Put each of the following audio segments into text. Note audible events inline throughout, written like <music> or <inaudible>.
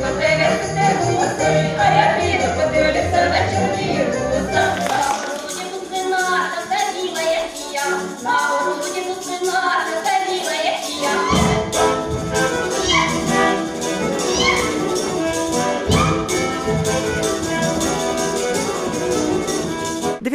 Amen.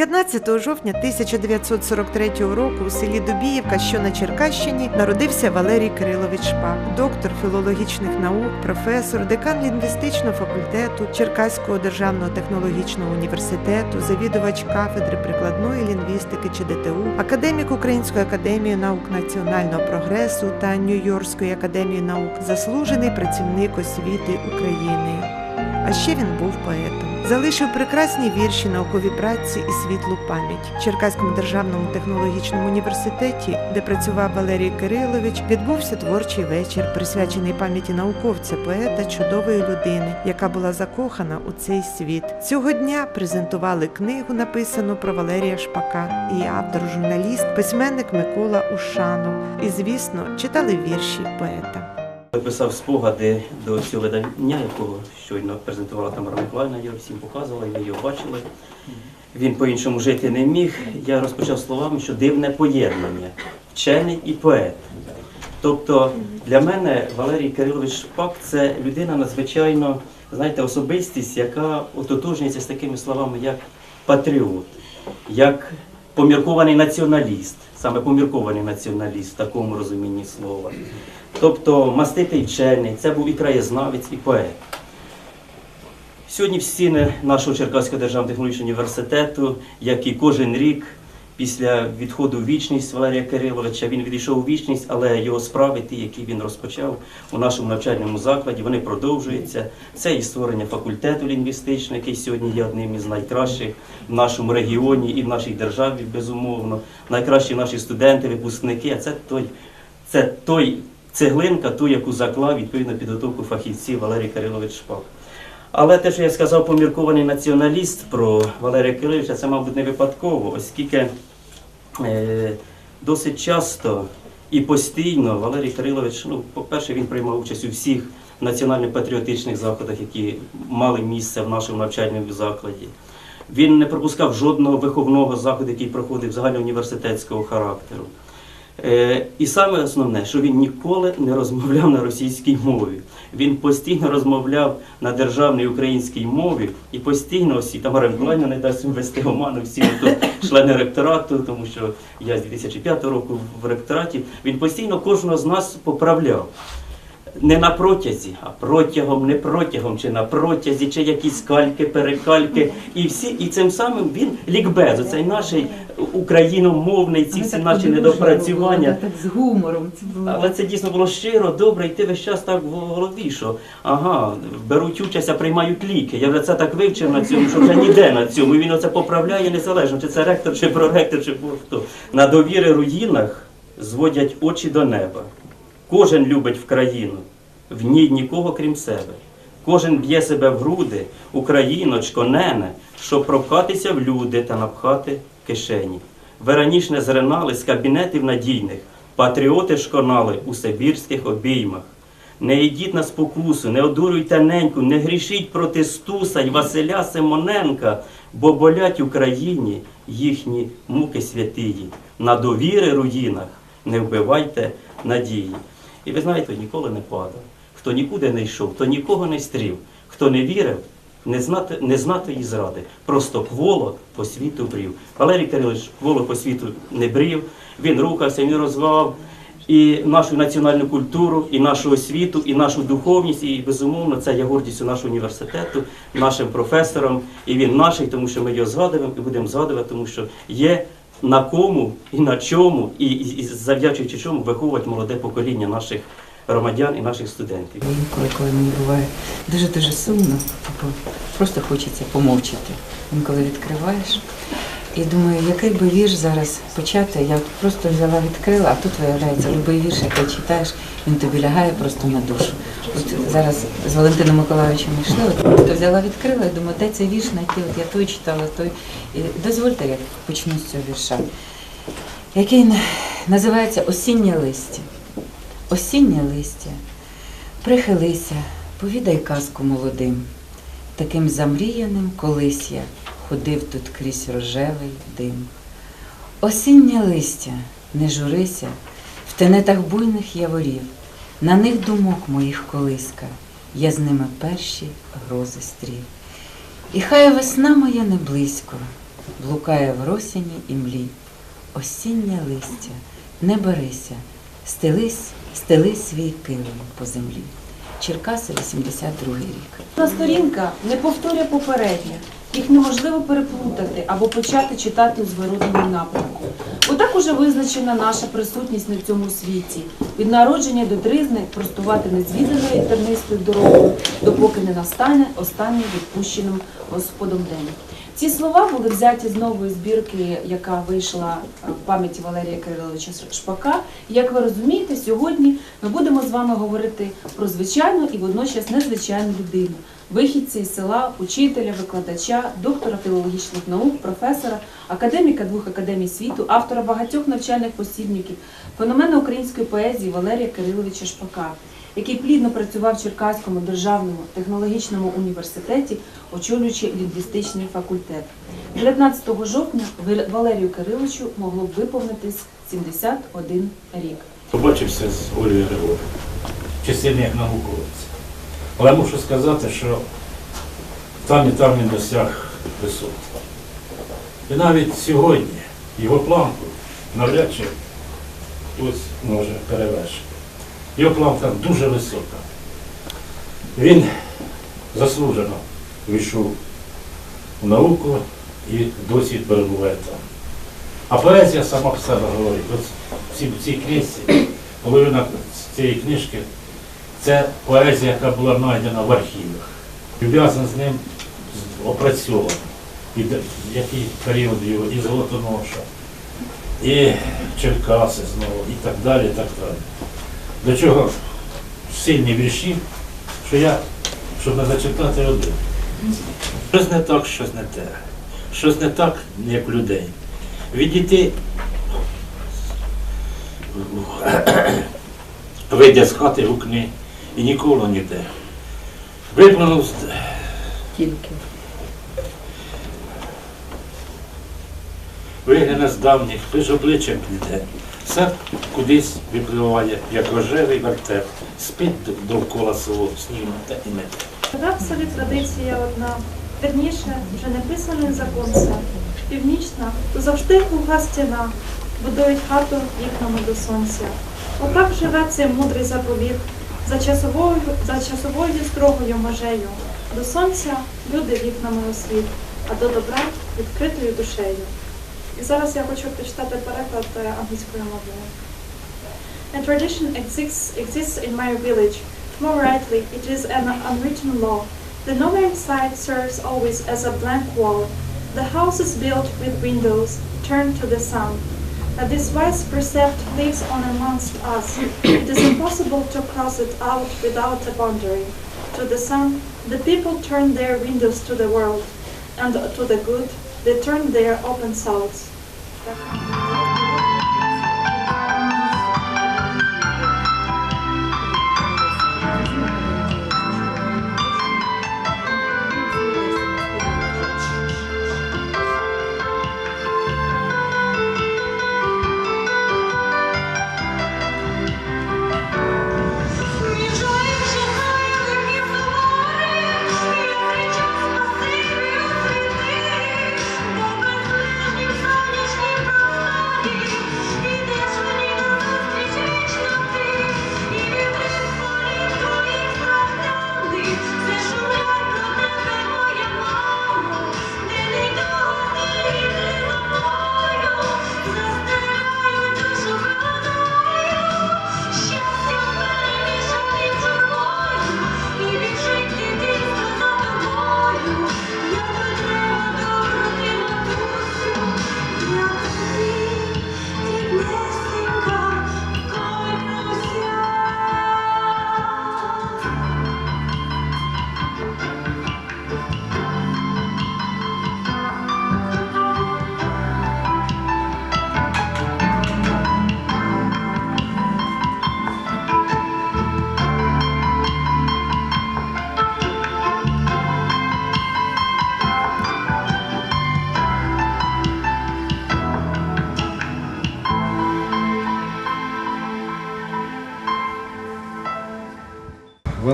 19 жовтня 1943 року у селі Дубіївка, що на Черкащині, народився Валерій Кирилович Шпак, доктор філологічних наук, професор, декан лінгвістичного факультету Черкаського державного технологічного університету, завідувач кафедри прикладної лінгвістики ЧДТУ, академік Української академії наук національного прогресу та Нью-Йоркської академії наук, заслужений працівник освіти України. А ще він був поетом. Залишив прекрасні вірші, наукові праці і світлу пам'ять. В Черкаському державному технологічному університеті, де працював Валерій Кирилович, відбувся творчий вечір, присвячений пам'яті науковця, поета, чудової людини, яка була закохана у цей світ. Цього дня презентували книгу, написану про Валерія Шпака, і автор, журналіст, письменник Микола Ушанов. І, звісно, читали вірші поета. Писав спогади до цього видання, якого щойно презентувала Тамара Миколаївна, я всім показувала, ви його бачили. Він по-іншому жити не міг. Я розпочав словами, що дивне поєднання вчений і поет. Тобто для мене Валерій Кирилович Шпак це людина надзвичайно, знаєте, особистість, яка ототожнюється з такими словами, як патріот, як поміркований націоналіст, саме поміркований націоналіст в такому розумінні слова. Тобто маститий вчений, це був і краєзнавець, і поет. Сьогодні в стіни нашого Черкаського державного технологічного університету, як і кожен рік після відходу в вічність Валерія Кириловича, він відійшов у вічність, але його справи, ті, які він розпочав у нашому навчальному закладі, вони продовжуються. Це і створення факультету лінгвістичного, який сьогодні є одним із найкращих в нашому регіоні і в нашій державі, безумовно. Найкращі наші студенти, випускники. А це той, це той цеглинка, ту, яку заклав відповідно підготовку фахівців Валерій Кирилович Шпак. Але те, що я сказав, поміркований націоналіст про Валерія Кириловича, це, мабуть, не випадково, оскільки досить часто і постійно Валерій Кирилович, ну, по-перше, він приймав участь у всіх національно-патріотичних заходах, які мали місце в нашому навчальному закладі. Він не пропускав жодного виховного заходу, який проходив загальноуніверситетського характеру. Е, і саме основне, що він ніколи не розмовляв на російській мові. Він постійно розмовляв на державній українській мові і постійно осі Тамара Миколаївна не дасть ввести оману всі члени ректорату, тому що я з 2005 року в ректораті. Він постійно кожного з нас поправляв. Не на протязі, а протягом, не протягом, чи на протязі, чи якісь кальки, перекальки. І всі, і цим самим він лікбез, оцей наш україномовний, ці всі наші недопрацювання. Так з гумором це було. Але це дійсно було щиро, добре, і ти весь час так в голові, що ага, беруть участь, а приймають ліки. Я вже це так вивчив на цьому, що вже ніде на цьому. І він оце поправляє незалежно, чи це ректор, чи проректор, чи хто. На довіри руїнах зводять очі до неба. Кожен любить в в ній нікого крім себе. Кожен б'є себе в груди, Україночко, нене, щоб пропхатися в люди та напхати кишені. Ви раніше не зринали з кабінетів надійних, патріоти шконали у сибірських обіймах. Не йдіть на спокусу, не одурюйте неньку, не грішіть проти Стуса й Василя Симоненка, бо болять Україні їхні муки святії. На довіри руїнах не вбивайте надії. І ви знаєте, ніколи не падав. Хто нікуди не йшов, хто нікого не стрів, хто не вірив, не знати, не знати і зради. Просто кволо по світу брів. Валерій Кирилович кволо по світу не брів, він рухався, він розвивав і нашу національну культуру, і нашу освіту, і нашу духовність. І безумовно це є гордістю нашого університету, нашим професором. І він наший, тому що ми його згадуємо і будемо згадувати, тому що є на кому і на чому, і, і, і завдячуючи чому виховувати молоде покоління наших громадян і наших студентів. Інколи, коли мені буває дуже-дуже сумно, просто хочеться помовчати. Інколи відкриваєш. І думаю, який би вірш зараз почати, я просто взяла, відкрила, а тут виявляється любий вірш, який читаєш, він тобі лягає просто на душу. От зараз з Валентином Миколаївичем йшли, просто взяла, відкрила і думаю, де цей вірш знайти, от я той читала, той. І дозвольте, я почну з цього вірша, який називається Осіннє листя. Осіннє листя, прихилися, Повідай казку молодим, таким замріяним колись я ходив тут крізь рожевий дим. Осіннє листя, не журися, в тенетах буйних яворів, на них думок моїх колиска, я з ними перші грози стрів. І хай весна моя не близько, блукає в росіні і млі. Осіннє листя, не берися, стелись, стели свій килим по землі. Черкаси, 82 рік. Кожна сторінка не повторює попереднє. Їх неможливо переплутати або почати читати у зворотному напрямку. Отак уже визначена наша присутність на цьому світі. Від народження до тризни простувати незвіданою тернистою дорогою, допоки не настане останній відпущеним Господом день. Ці слова були взяті з нової збірки, яка вийшла в пам'яті Валерія Кириловича Шпака. Як ви розумієте, сьогодні ми будемо з вами говорити про звичайну і водночас незвичайну людину, вихідця із села, учителя, викладача, доктора філологічних наук, професора, академіка двох академій світу, автора багатьох навчальних посібників, феномена української поезії Валерія Кириловича Шпака, який плідно працював в Черкаському державному технологічному університеті, очолюючи лінгвістичний факультет. 19 жовтня Вале- Валерію Кириловичу могло б виповнитись 71 рік. Побачився з Олею Григорівною, частини як науковець. Але мушу сказати, що там і там він досяг висот. І навіть сьогодні його планку навряд чи хтось може перевершити. Його планка дуже висока. Він заслужено війшов в науку і досі перебуває там. А поезія сама по себе говорить. Всі в цій книжці, половина цієї книжки це поезія, яка була знайдена в архівах. Пов'язана з ним опрацьована. І який період його, і Золотоноша, і Черкаси знову, і так далі, і так далі. До чого сильні вірші, що я, щоб не зачитати один. Щось не так, щось не те. Щось не так, як людей. Відійти вийде з хати гукни і ніколи ніде. Виплюнув з- Тільки. вигляне з давніх, лиш обличчям піде. Все кудись випливає, як рожевий вертеп, спить довкола село, снігом та і не. Вода в селі традиція одна, верніше, вже не писаний закон це. Північна, то завжди круга стіна, будують хату вікнами до сонця. Отак живе цей мудрий заповіт, за часовою, за часовою строгою межею. До сонця люди вікнами у світ, а до добра відкритою душею. І зараз я хочу прочитати переклад е, англійською мовою. A tradition exists, exists in my village. More rightly, it is an unwritten law. The northern side serves always as a blank wall. The house is built with windows turned to the sun. But this wise precept lives on amongst us. It is impossible to cross it out without a boundary. To the sun, the people turn their windows to the world, and to the good, they turn their open souls.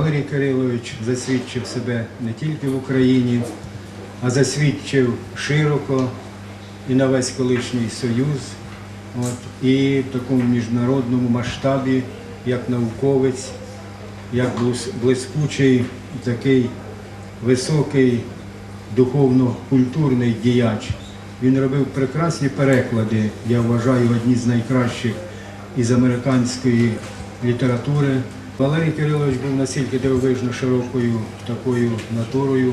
Валерій Кирилович засвідчив себе не тільки в Україні, а засвідчив широко і на весь колишній Союз, от, і в такому міжнародному масштабі, як науковець, як блискучий такий високий духовно-культурний діяч. Він робив прекрасні переклади, я вважаю, одні з найкращих із американської літератури. Валерій Кирилович був настільки дивовижно широкою такою натурою,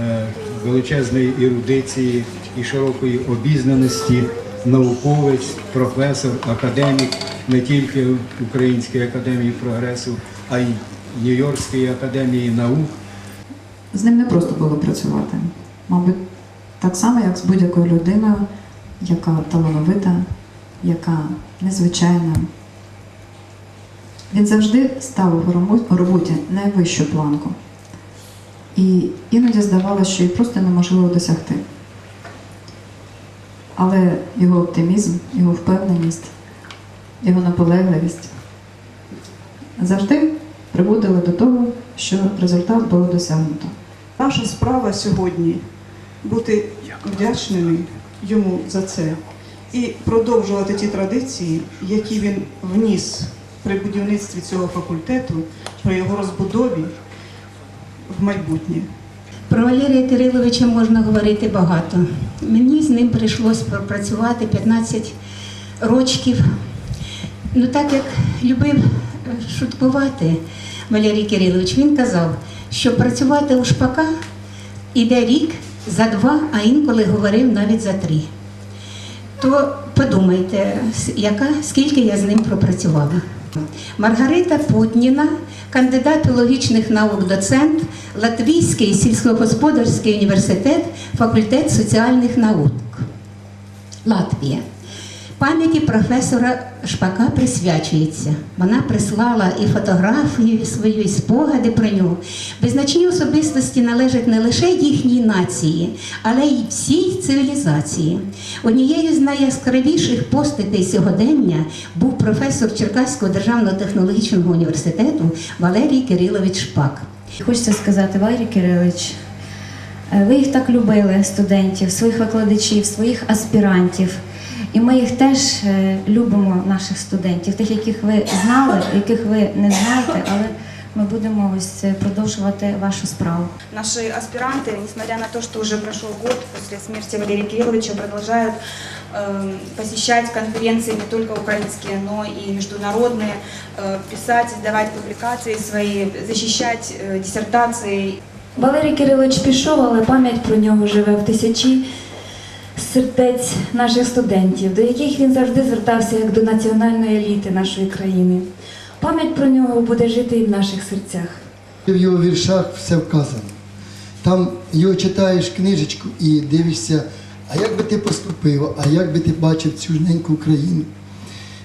е, величезної ерудиції і широкої обізнаності, науковець, професор, академік не тільки Української академії прогресу, а й Нью-Йоркської академії наук. З ним не просто було працювати. Мабуть, так само, як з будь-якою людиною, яка талановита, яка незвичайна. Він завжди ставив у роботі найвищу планку. І іноді здавалося, що її просто неможливо досягти. Але його оптимізм, його впевненість, його наполегливість завжди приводили до того, що результат було досягнуто. Наша справа сьогодні бути вдячними йому за це і продовжувати ті традиції, які він вніс при будівництві цього факультету, при його розбудові в майбутнє. Про Валерія Кириловича можна говорити багато. Мені з ним прийшлось пропрацювати 15 рочків. Ну, так як любив е, шуткувати Валерій Кирилович, він казав, що працювати у шпака іде рік за два, а інколи говорив навіть за три. То подумайте, яка, скільки я з ним пропрацювала. Маргарита Путніна, кандидат філологічних наук, доцент, Латвійський сільськогосподарський університет, факультет соціальних наук. Латвія. Пам'яті професора Шпака присвячується. Вона прислала і фотографію свою, і спогади про нього. Визначні особистості належать не лише їхній нації, але й всій цивілізації. Однією з найяскравіших постатей сьогодення був професор Черкаського державного технологічного університету Валерій Кирилович Шпак. Хочеться сказати, Валерій Кирилович, е, ви їх так любили, студентів, своїх викладачів, своїх аспірантів. І ми їх теж е, любимо, наших студентів, тих, яких ви знали, яких ви не знаєте, але ми будемо ось е, продовжувати вашу справу. Наши аспиранты, несмотря на то, что уже прошел год после смерти Валерия Кирилловича, продолжают э, посещать конференции не только украинские, но и международные, э, писать, издавать публикации свои, защищать э, диссертации. Валерій Кирилович пішов, але пам'ять про нього живе в тисячі сердець наших студентів, до яких він завжди звертався як до національної еліти нашої країни. Пам'ять про нього буде жити і в наших серцях. В його віршах все вказано. Там його читаєш книжечку і дивишся, а як би ти поступив, а як би ти бачив цю ж неньку Україну.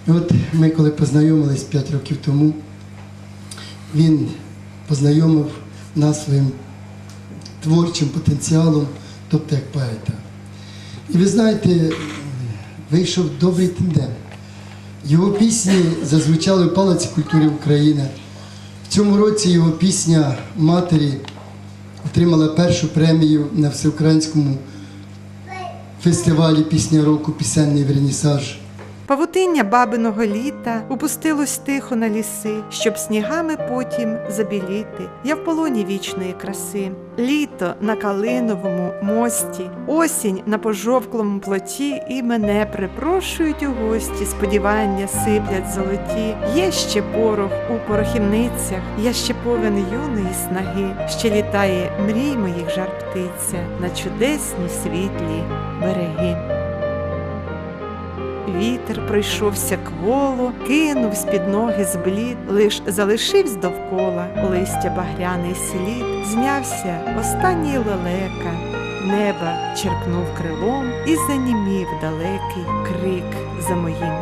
І от ми коли познайомились 5 років тому, він познайомив нас своїм творчим потенціалом, тобто як поета. І ви знаєте, вийшов добрий тендем. Його пісні зазвучали в Палаці культури України. В цьому році його пісня Матері отримала першу премію на всеукраїнському фестивалі Пісня року Пісенний вернісаж. Павутиння бабиного літа упустилось тихо на ліси, щоб снігами потім забіліти. Я в полоні вічної краси. Літо на калиновому мості, осінь на пожовклому плоті, і мене припрошують у гості. Сподівання сиплять золоті. Є ще порох у порохівницях, я ще повен юної снаги, ще літає мрій моїх жар птиця на чудесні світлі береги. Вітер пройшовся кволо, кинув з-під ноги зблід, лиш залишивсь довкола листя багряний слід, знявся останній лелека, неба черкнув крилом і занімів далекий крик за моїм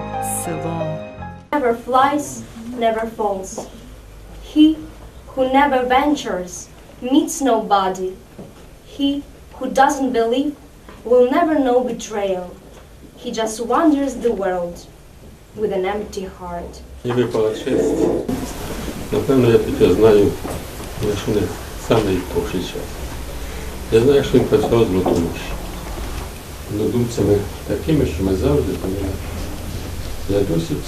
селом. Never flies, never falls. He who never ventures meets nobody. He who doesn't believe will never know betrayal. He just wanders the world with an empty heart. І випала честь. Напевно, я тепер знаю якщо не самий довший час. Я знаю, що він працював з Золотоноші. Однодумцями такими, що ми завжди пам'ятаємо. Я досить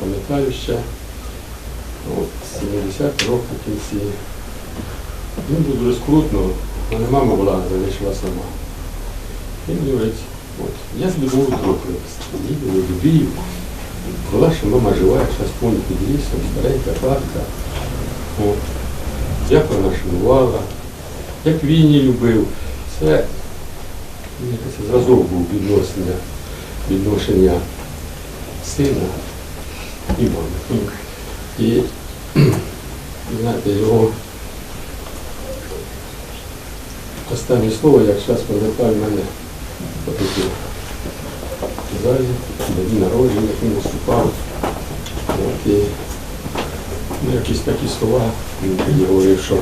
пам'ятаю ще от, 70 років кінці. Він був дуже скрутно, але мама була залишила сама. Він говорить, от, я з Львову трохи їду в Львів. Була ще мама жива, я зараз помню під лісом, старенька хатка. От. Як вона шанувала, як її любив. Це якийсь зразок був відношення, відношення сина і мами. І <clears throat> знаєте, його останнє слово, як зараз пам'ятаю, мене отакі залі, дні народження, як він виступав. От, і, ну, якісь такі слова, він тоді говорив, що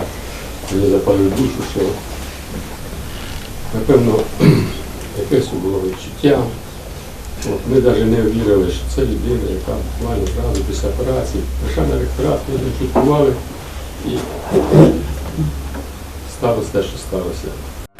мені запалив душу, що напевно <clears throat> якесь було відчуття. От, ми навіть не вірили, що це людина, яка буквально зразу після операції прийшла на ректорат, ми не чуткували і сталося те, що сталося.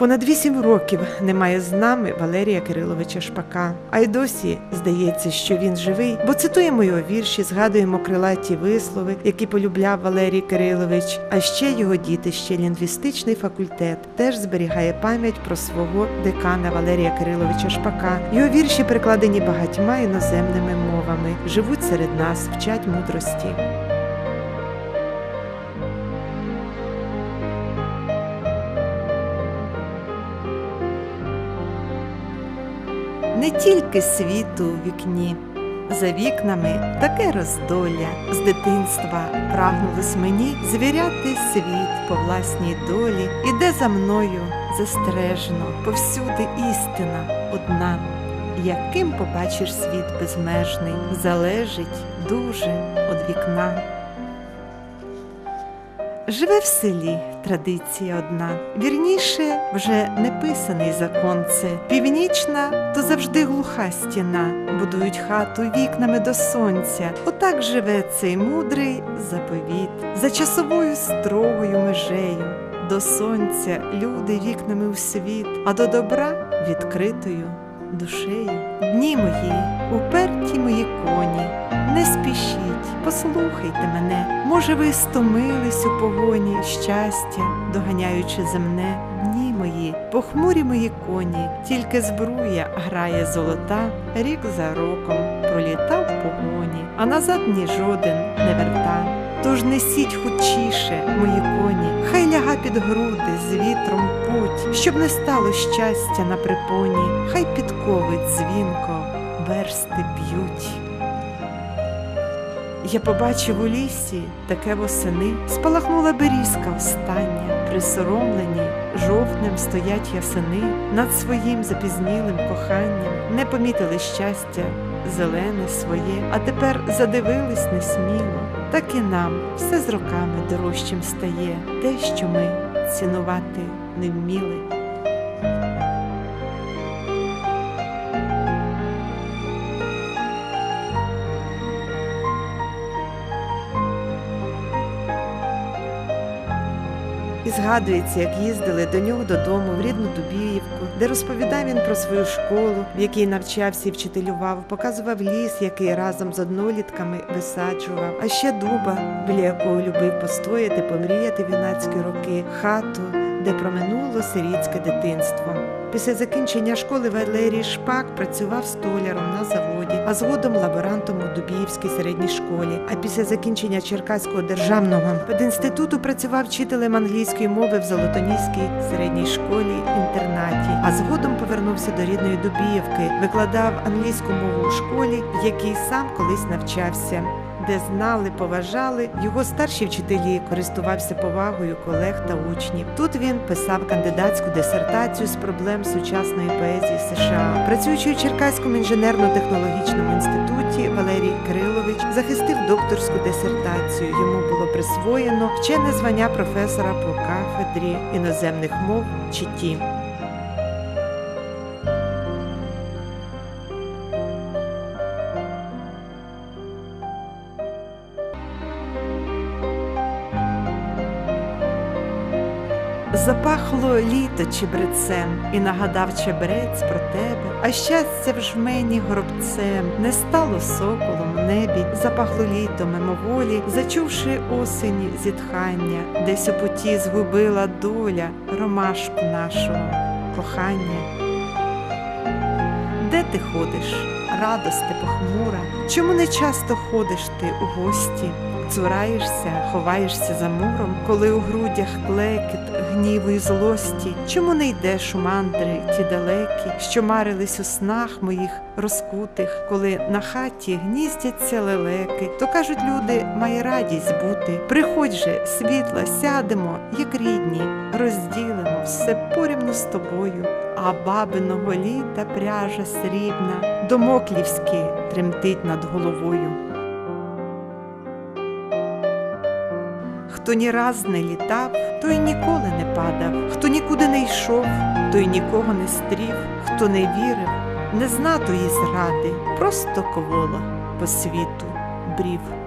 Понад вісім років немає з нами Валерія Кириловича Шпака. А й досі здається, що він живий, бо цитуємо його вірші, згадуємо крилаті вислови, які полюбляв Валерій Кирилович. А ще його дітище, лінгвістичний факультет, теж зберігає пам'ять про свого декана Валерія Кириловича Шпака. Його вірші перекладені багатьма іноземними мовами, живуть серед нас, вчать мудрості. Не тільки світу у вікні, за вікнами таке роздолля. З дитинства прагнулось мені звіряти світ по власній долі. Іде за мною застережно, повсюди істина одна. Яким побачиш світ безмежний, залежить дуже од вікна. Живе в селі традиція одна, вірніше, вже не писаний закон це. Північна то завжди глуха стіна, будують хату вікнами до сонця. Отак живе цей мудрий заповіт, за часовою строгою межею. До сонця люди вікнами у світ, а до добра відкритою душею. Дні мої, уперті мої коні, не спішіть, послухайте мене. Може, ви стомились у погоні щастя, доганяючи земне. Дні мої, похмурі мої коні, тільки збруя грає золота, рік за роком пролітав погоні, а назад ні жоден не верта. Тож несіть хутчіше, мої коні, хай ляга під груди з вітром путь, щоб не стало щастя на припоні, хай підкови дзвінко версти б'ють. Я побачив у лісі таке восени, спалахнула берізка остання, присоромлені, жовтнем стоять ясени, над своїм запізнілим коханням, не помітили щастя, зелене своє, а тепер задивились несміло. Так і нам все з роками дорожчим стає, те, що ми цінувати не вміли. Згадується, як їздили до нього додому в рідну Дубіївку, де розповідав він про свою школу, в якій навчався і вчителював, показував ліс, який разом з однолітками висаджував, а ще дуба, біля якого любив постояти, помріяти в юнацькі роки, хату, де проминуло сирітське дитинство. Після закінчення школи Валерій Шпак працював столяром на заводі, а згодом лаборантом у Дубіївській середній школі. А після закінчення Черкаського державного пединституту працював вчителем англійської мови в Золотоніській середній школі інтернаті. А згодом повернувся до рідної Дубіївки, викладав англійську мову у школі, в якій сам колись навчався. Де знали, поважали його старші вчителі, користувався повагою колег та учнів. Тут він писав кандидатську дисертацію з проблем сучасної поезії США. Працюючи у Черкаському інженерно-технологічному інституті, Валерій Кирилович захистив докторську дисертацію. Йому було присвоєно вчене звання професора по кафедрі іноземних мов ЧІТІ. Запахло літо чебрецем, і нагадав чебрець про тебе, а щастя в жмені горобцем не стало соколом в небі, запахло літо мимоволі, зачувши осені зітхання, десь у путі згубила доля ромашку нашого кохання. Де ти ходиш, радости похмура? Чому не часто ходиш ти у гості? Цураєшся, ховаєшся за муром, коли у грудях клекіт, гніву і злості. Чому не йдеш у мандри ті далекі, що марились у снах моїх розкутих, коли на хаті гніздяться лелеки, то кажуть люди, має радість бути. Приходь же, світла, сядемо, як рідні, розділимо все порівну з тобою, а бабиного літа пряжа срібна, домоклівські тремтить над головою. Хто ні раз не літав, той ніколи не падав, хто нікуди не йшов, той нікого не стрів, хто не вірив, не зна тої зради, просто ковола по світу брів.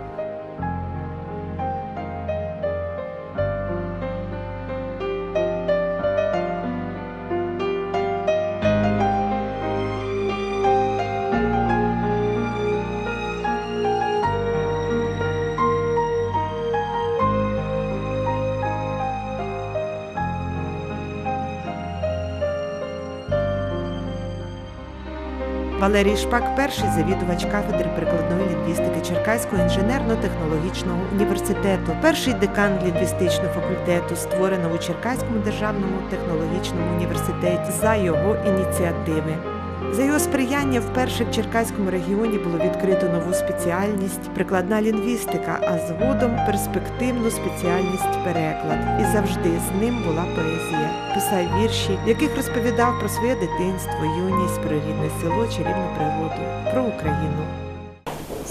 Валерій Шпак, перший завідувач кафедри прикладної лінгвістики Черкаського інженерно-технологічного університету, перший декан лінгвістичного факультету, створено у Черкаському державному технологічному університеті за його ініціативи. За його сприяння вперше в Черкаському регіоні було відкрито нову спеціальність прикладна лінгвістика, а згодом перспективну спеціальність переклад. І завжди з ним була поезія. Писав вірші, в яких розповідав про своє дитинство, юність, про рідне село, чарівну природу, про Україну.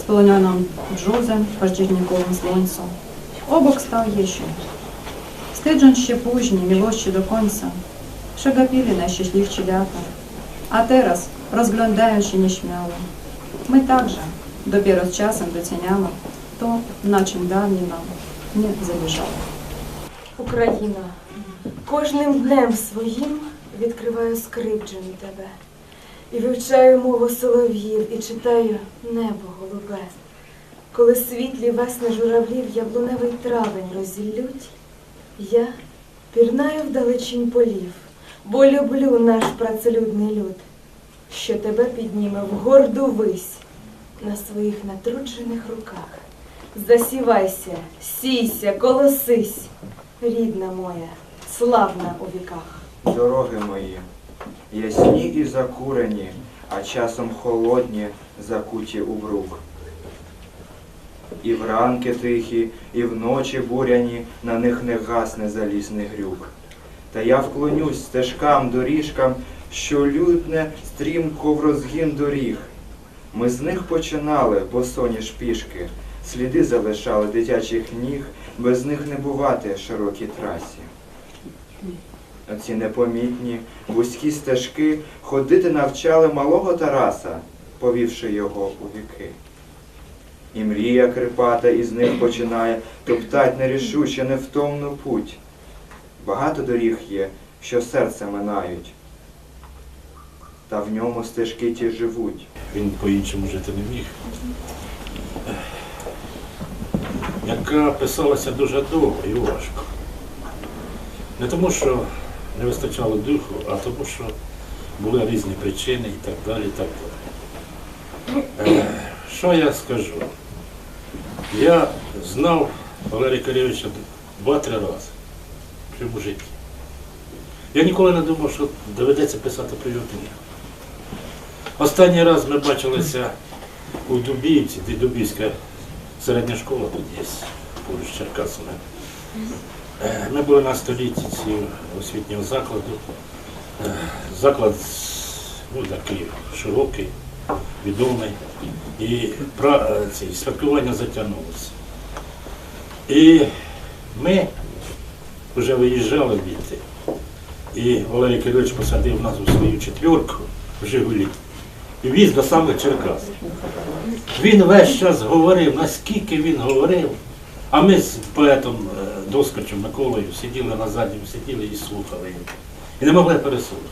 spełnioną brzozem październikowym słońcem. Obok stał jesień. Wstydząc się później miłości do końca, przegapili najszczęśliwsi lata. A teraz rozglądają się nieśmiało. My także dopiero z czasem doceniamy to, na czym dawniej nam nie. Україна, кожним днем своїм відкриваю скрипджену тебе. І вивчаю мову солов'їв, і читаю небо голубе. Коли світлі весни журавлів яблуневий травень розіллють, я пірнаю вдалечінь полів, бо люблю наш працелюдний люд, що тебе підніме в горду вись на своїх натруджених руках. Засівайся, сійся, колосись, рідна моя, славна у віках. Дороги мої, ясні і закурені, а часом холодні, закуті у брук. І вранки тихі, і вночі буряні, на них не гасне залізний грюк. Та я вклонюсь стежкам, доріжкам, що лютне стрімко в розгін доріг. Ми з них починали, босоні ж пішки, сліди залишали дитячих ніг, без них не бувати широкій трасі. Оці непомітні, вузькі стежки ходити навчали малого Тараса, повівши його у віки. І мрія крипата із них починає топтать нерішуче невтомну путь. Багато доріг є, що серце минають, та в ньому стежки ті живуть. Він по-іншому жити не міг. Яка писалася дуже довго і важко. Не тому, що не вистачало духу, а тому, що були різні причини і так далі. І так далі. Е, Що я скажу? Я знав Валерія Кириловича два-три рази своєму житті. Я ніколи не думав, що доведеться писати про його книгу. Останній раз ми бачилися у Дубівці, де Дубівська середня школа тут є, поруч з Черкасами. Е, Ми були на столітті освітнього закладу. Е, Заклад ну, такий широкий, відомий. І пра- е, ці, святкування затягнулося. І ми вже виїжджали діти. І Валерій Кирилович посадив нас у свою четвірку в Жигулі і віз до самих Черкас. Він весь час говорив, наскільки він говорив, А ми з поетом е, Доскочем Миколою сиділи на задньому, сиділи і слухали його. І не могли переслухати.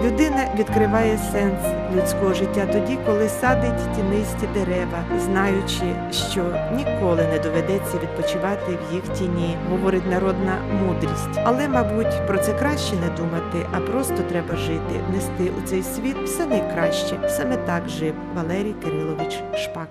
Людина відкриває сенс людського життя тоді, коли садить тінисті дерева, знаючи, що ніколи не доведеться відпочивати в їх тіні, говорить народна мудрість. Але, мабуть, про це краще не думати, а просто треба жити, нести у цей світ все найкраще. Саме так жив Валерій Кирилович Шпак.